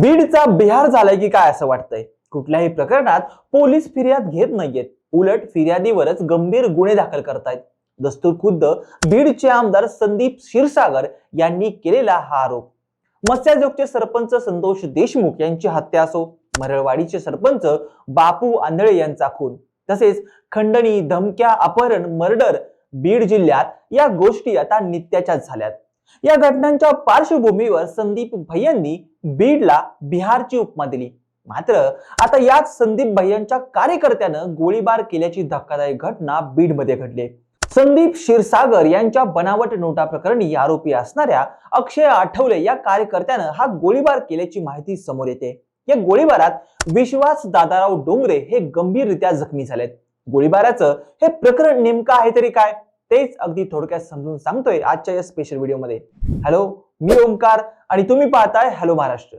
बीडचा बिहार झालाय की काय असं वाटतंय? कुठल्याही प्रकरणात पोलीस फिर्याद घेत नाहीयेत. उलट फिर्यादीवरच गंभीर गुन्हे दाखल करतायत. दस्तूर खुद्द बीडचे आमदार संदीप क्षीरसागर यांनी केलेला हा आरोप. मत्स्याजोगचे सरपंच संतोष देशमुख यांची हत्या असो मरळवाडीचे सरपंच बापू आंधळे यांचा खून तसेच खंडणी धमक्या अपहरण मर्डर बीड जिल्ह्यात या गोष्टी आता नित्याच्याच झाल्यात. या घटनांच्या पार्श्वभूमीवर संदीप भैयांनी बीडला बिहारची उपमा दिली. मात्र आता याच संदीप भैयांच्या कार्यकर्त्यानं गोळीबार केल्याची धक्कादायक घटना बीडमध्ये घडली. संदीप क्षीरसागर यांच्या बनावट नोटा प्रकरणी आरोपी असणाऱ्या अक्षय आठवले या कार्यकर्त्यानं हा गोळीबार केल्याची माहिती समोर येते. या गोळीबारात विश्वास दादाराव डोंगरे हे गंभीररित्या जखमी झालेत. गोळीबाराचं हे प्रकरण नेमकं आहे तरी काय? तेच अगदी थोडक्यात समजून सांगतोय आजच्या या स्पेशल व्हिडिओमध्ये हॅलो मी ओंकार आणि तुम्ही पाहताय हॅलो महाराष्ट्र.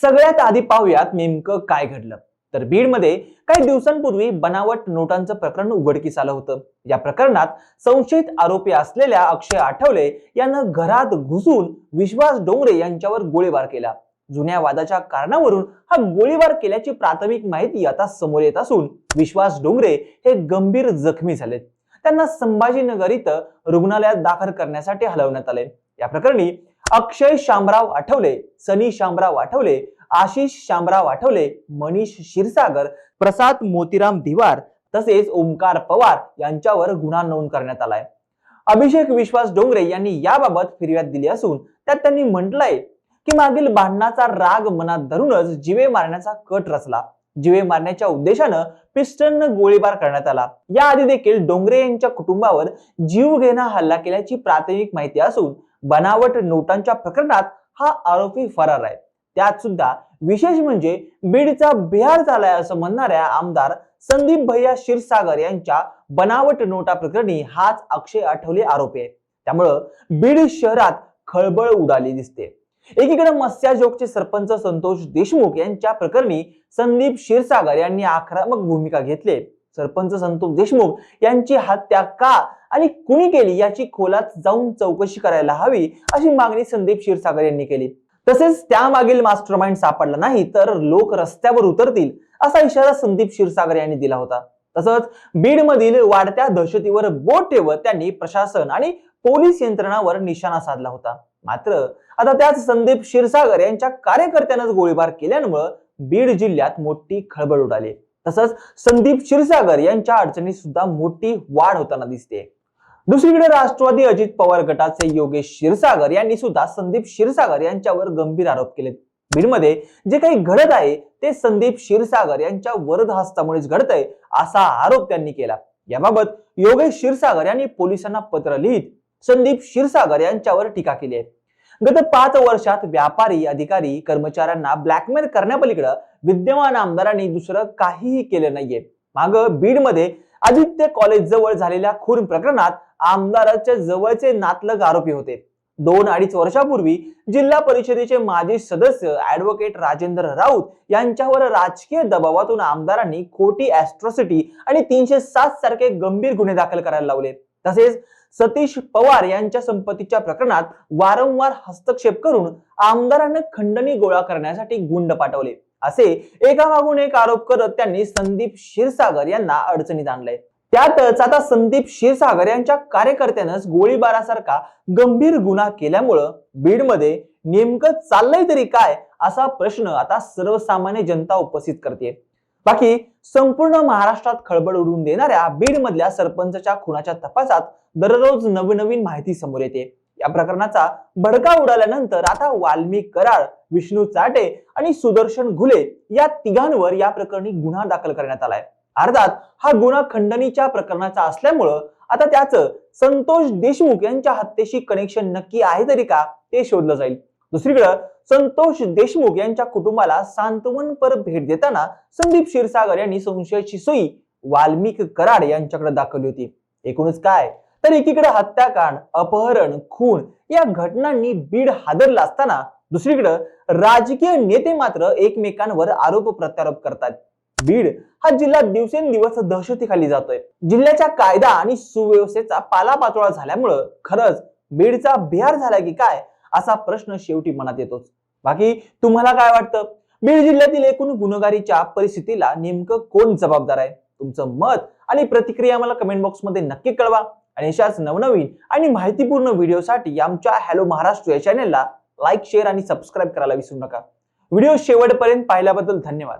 सगळ्यात आधी पाहूयात नेमकं काय घडलं. तर बीडमध्ये काही दिवसांपूर्वी बनावट नोटांचं प्रकरण उघडकीस आलं होतं. या प्रकरणात संशयित आरोपी असलेल्या अक्षय आठवले यानं घरात घुसून विश्वास डोंगरे यांच्यावर गोळीबार केला. जुन्या वादाच्या कारणावरून हा गोळीबार केल्याची प्राथमिक माहिती आता समोर येत असून विश्वास डोंगरे हे गंभीर जखमी झालेत. त्यांना संभाजीनगर इथं रुग्णालयात दाखल करण्यासाठी हलवण्यात आले. या प्रकरणी अक्षय शामराव आठवले सनी शामराव आठवले आशिष शामराव आठवले मनीष क्षीरसागर प्रसाद मोतीराम धिवार तसेच ओमकार पवार यांच्यावर गुन्हा नोंद करण्यात आलाय. अभिषेक विश्वास डोंगरे यांनी याबाबत फिर्याद दिली असून त्यात त्यांनी म्हटलंय की मागील भांडणाचा राग मनात धरूनच जीवे मारण्याचा कट रचला. जीवे मारण्याच्या उद्देशानं पिस्टन गोळीबार करण्यात आला. याआधी देखील डोंगरे यांच्या कुटुंबावर जीव घेणा हल्ला केल्याची प्राथमिक माहिती असून बनावट नोटांच्या प्रकरणात हा आरोपी फरार आहे. त्यात सुद्धा विशेष म्हणजे बीडचा बिहार झालाय असं म्हणणाऱ्या आमदार संदीप भैया क्षीरसागर यांच्या बनावट नोटा प्रकरणी हाच अक्षय आठवले आरोपी आहे. त्यामुळं बीड शहरात खळबळ उडाली दिसते. एकीकडे मत्स्याजोगचे सरपंच संतोष देशमुख यांच्या प्रकरणी संदीप क्षीरसागर यांनी आक्रमक भूमिका घेतली. सरपंच संतोष देशमुख यांची हत्या का आणि कुणी केली याची खोलात जाऊन चौकशी करायला हवी अशी मागणी संदीप क्षीरसागर यांनी केली. तसेच त्यामागील मास्टर माइंड सापडला नाही तर लोक रस्त्यावर उतरतील असा इशारा संदीप क्षीरसागर यांनी दिला होता. तसंच बीड मधील वाढत्या दहशतीवर बोट ठेवत त्यांनी प्रशासन आणि पोलीस यंत्रणावर निशाणा साधला होता. मात्र आता त्याच संदीप क्षीरसागर यांच्या कार्यकर्त्यानंच गोळीबार केल्यामुळं बीड जिल्ह्यात मोठी खळबळ उडाली. तसंच संदीप क्षीरसागर यांच्या अडचणीत सुद्धा मोठी वाढ होताना दिसते. दुसरीकडे राष्ट्रवादी अजित पवार गटाचे योगेश क्षीरसागर यांनी सुद्धा संदीप क्षीरसागर यांच्यावर गंभीर आरोप केले बीडमध्ये जे काही घडत आहे ते संदीप क्षीरसागर यांच्या वरद हस्तामुळेच घडतंय असा आरोप त्यांनी केला. याबाबत योगेश क्षीरसागर यांनी पोलिसांना पत्र लिहित संदीप क्षीरसागर यांच्यावर टीका केली आहे. गत पाच वर्षात व्यापारी अधिकारी कर्मचाऱ्यांना ब्लॅकमेल करण्यापलीकडे विद्यमान आमदारांनी दुसरं काहीही केलं नाहीये. माग बीडमध्ये आदित्य कॉलेज जवळ झालेल्या खून प्रकरणात आमदाराच्या जवळचे नातलग आरोपी होते. दोन अडीच वर्षापूर्वी जिल्हा परिषदेचे माजी सदस्य ऍडव्होकेट राजेंद्र राऊत यांच्यावर राजकीय दबावातून आमदारांनी खोटी ऍस्ट्रॉसिटी आणि तीनशे सात सारखे गंभीर गुन्हे दाखल करायला लावले. तसेच सतीश पवार यांच्या संपत्तीच्या प्रकरणात वारंवार हस्तक्षेप करून आमदारांना खंडणी गोळा करण्यासाठी गुंड पाठवले. असे एकामागून एक आरोप करत त्यांनी संदीप क्षीरसागर यांना अडचणीत आणले त्यातच आता संदीप क्षीरसागर यांच्या कार्यकर्त्यानंच गोळीबारासारखा गंभीर गुन्हा केल्यामुळं बीडमध्ये नेमकं चाललंय तरी काय असा प्रश्न आता सर्वसामान्य जनता उपस्थित करते बाकी संपूर्ण महाराष्ट्रात खळबळ उडवून देणाऱ्या बीड मधल्या सरपंचच्या खुनाच्या तपासात दररोज नवनवीन माहिती समोर येते. या प्रकरणाचा भडका उडाल्यानंतर आता वाल्मी कराड विष्णू चाटे आणि सुदर्शन घुले या तिघांवर या प्रकरणी गुन्हा दाखल करण्यात आलाय. अर्थात हा गुन्हा खंडणीच्या प्रकरणाचा असल्यामुळं आता त्याचं संतोष देशमुख यांच्या हत्येशी कनेक्शन नक्की आहे तरी का ते शोधलं जाईल. दुसरीकडं संतोष देशमुख यांच्या कुटुंबाला सांत्वनपर भेट देताना संदीप क्षीरसागर यांनी संशयाची सोयी वाल्मिक कराड यांच्याकडे दाखवली होती. एकूणच काय? तर एकीकडे हत्याकांड अपहरण खून या घटनांनी बीड हादरला असताना दुसरीकडे राजकीय नेते मात्र एकमेकांवर आरोप प्रत्यारोप करतात. बीड हा जिल्हा दिवसेंदिवस दहशतीखाली जातोय. जिल्ह्याच्या कायदा आणि सुव्यवस्थेचा पालापाचोळा झाल्यामुळं खरंच बीडचा बिहार झाला की काय असा प्रश्न शेवटी मनात येतोच. बाकी तुम्हाला काय वाटतं? बीड जिल्ह्यातील एकूण गुन्हेगारीच्या परिस्थितीला नेमकं कोण जबाबदार आहे? तुमचं मत आणि प्रतिक्रिया मला कमेंट बॉक्समध्ये नक्की कळवा. आणि अशाच नवनवीन आणि माहितीपूर्ण व्हिडिओसाठी आमच्या हॅलो महाराष्ट्र या चॅनेलला लाईक शेअर आणि सबस्क्राईब करायला विसरू नका. व्हिडिओ शेवटपर्यंत पाहिल्याबद्दल धन्यवाद.